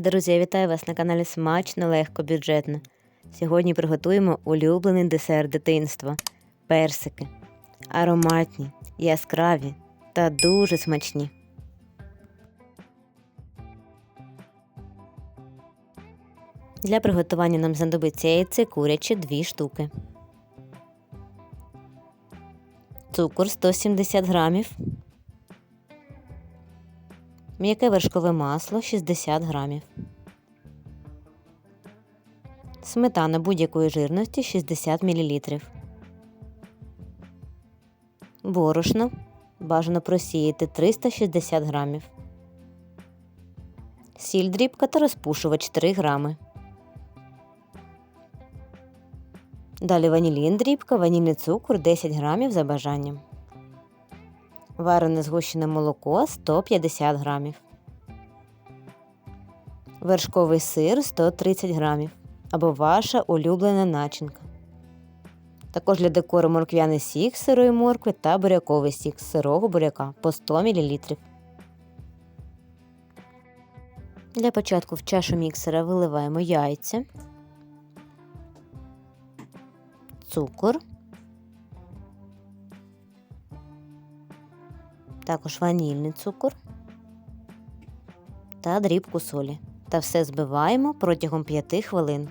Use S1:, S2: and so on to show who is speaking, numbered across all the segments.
S1: Друзі, я вітаю вас на каналі Смачно, легко, бюджетно. Сьогодні приготуємо улюблений десерт дитинства персики. Ароматні, яскраві та дуже смачні. Для приготування нам знадобиться яйце куряче 2 штуки. Цукор 170 грамів. М'яке вершкове масло 60 грамів. Сметана будь-якої жирності 60 мл. Борошно бажано просіяти 360 грамів. Сіль дрібка та розпушувач 3 грами. Далі ванілін дрібка, ванільний цукор 10 грамів за бажанням. Варене згущене молоко 150 грамів. Вершковий сир 130 грамів. Або ваша улюблена начинка. Також для декору морквяний сік з сирої моркви та буряковий сік з сирого буряка по 100 мл. Для початку в чашу міксера виливаємо яйця, цукор. Також ванільний цукор та дрібку солі. Та все збиваємо протягом 5 хвилин.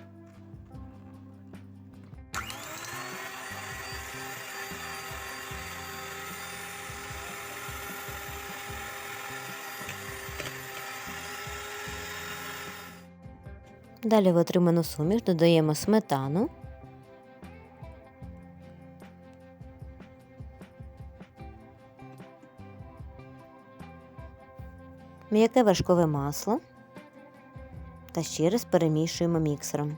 S1: Далі в отриману суміш додаємо сметану. М'яке вершкове масло та ще раз перемішуємо міксером.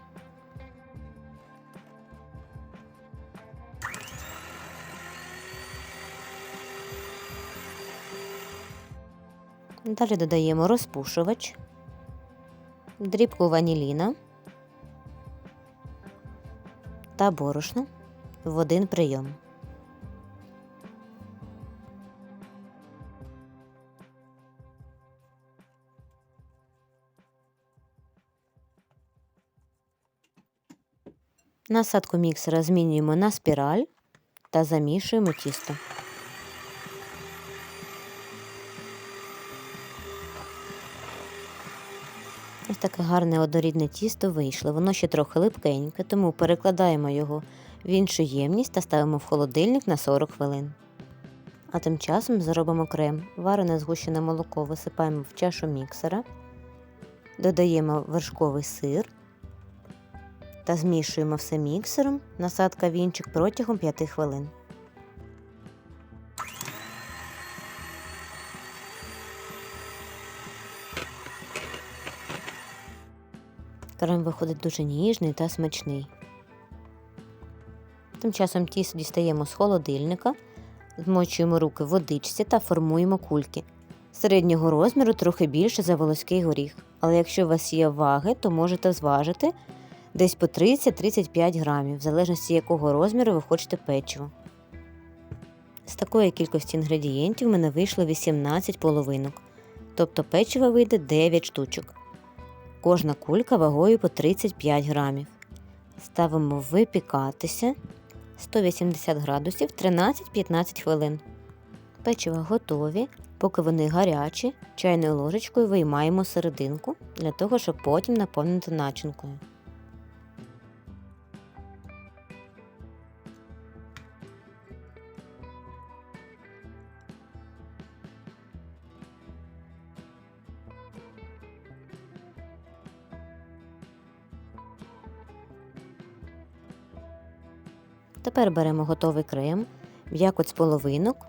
S1: Далі додаємо розпушувач, дрібку ваніліна та борошно в один прийом. Насадку міксера змінюємо на спіраль та замішуємо тісто. Ось таке гарне однорідне тісто вийшло. Воно ще трохи липкеньке, тому перекладаємо його в іншу ємність та ставимо в холодильник на 40 хвилин. А тим часом зробимо крем. Варене згущене молоко висипаємо в чашу міксера, додаємо вершковий сир та змішуємо все міксером, насадка вінчик протягом 5 хвилин. Крем виходить дуже ніжний та смачний. Тим часом тісто дістаємо з холодильника, змочуємо руки в водичці та формуємо кульки. Середнього розміру трохи більше за волоський горіх, але якщо у вас є ваги, то можете зважити десь по 30-35 грамів, в залежності якого розміру ви хочете печиво. З такої кількості інгредієнтів в мене вийшло 18 половинок, тобто печиво вийде 9 штучок. Кожна кулька вагою по 35 грамів. Ставимо випікатися 180 градусів 13-15 хвилин. Печива готові, поки вони гарячі, чайною ложечкою виймаємо серединку для того, щоб потім наповнити начинкою. Тепер беремо готовий крем, м'якоть з половинок,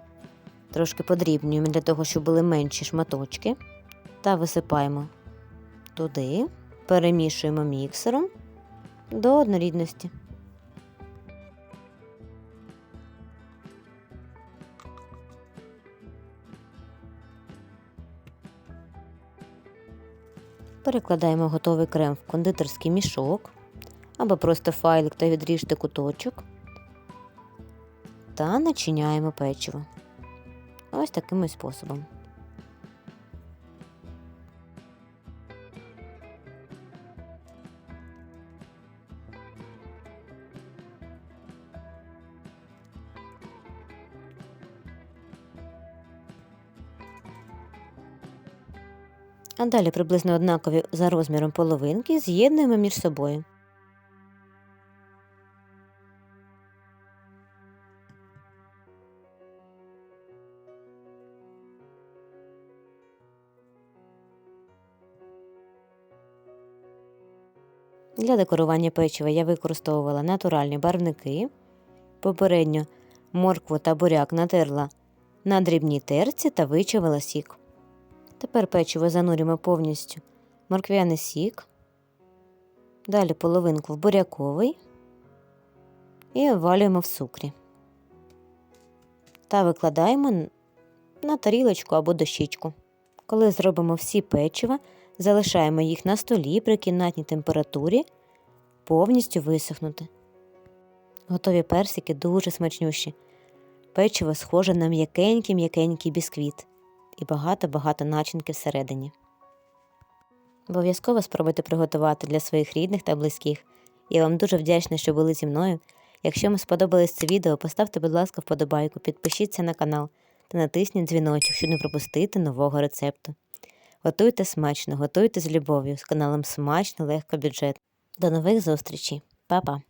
S1: трошки подрібнюємо для того, щоб були менші шматочки, та висипаємо туди, перемішуємо міксером до однорідності. Перекладаємо готовий крем в кондитерський мішок або просто файлик та відріжте куточок та начиняємо печиво. Ось таким способом. А далі приблизно однакові за розміром половинки з'єднуємо між собою. Для декорування печива я використовувала натуральні барвники. Попередньо моркву та буряк натерла на дрібній терці та вичавила сік. Тепер печиво занурюємо повністю морквяний сік, далі половинку в буряковий і обвалюємо в цукрі. Та викладаємо на тарілочку або дощічку. Коли зробимо всі печива, залишаємо їх на столі при кімнатній температурі повністю висохнути. Готові персики дуже смачнющі. Печиво схоже на м'якенький м'якенький бісквіт і багато-багато начинки всередині. Обов'язково спробуйте приготувати для своїх рідних та близьких. Я вам дуже вдячна, що були зі мною. Якщо вам сподобалось це відео, поставте, будь ласка, вподобайку, підпишіться на канал та натисніть дзвіночок, щоб не пропустити нового рецепту. Готуйте смачно, готуйте з любов'ю з каналом Смачно, легко бюджет. До нових зустрічей. Па-па!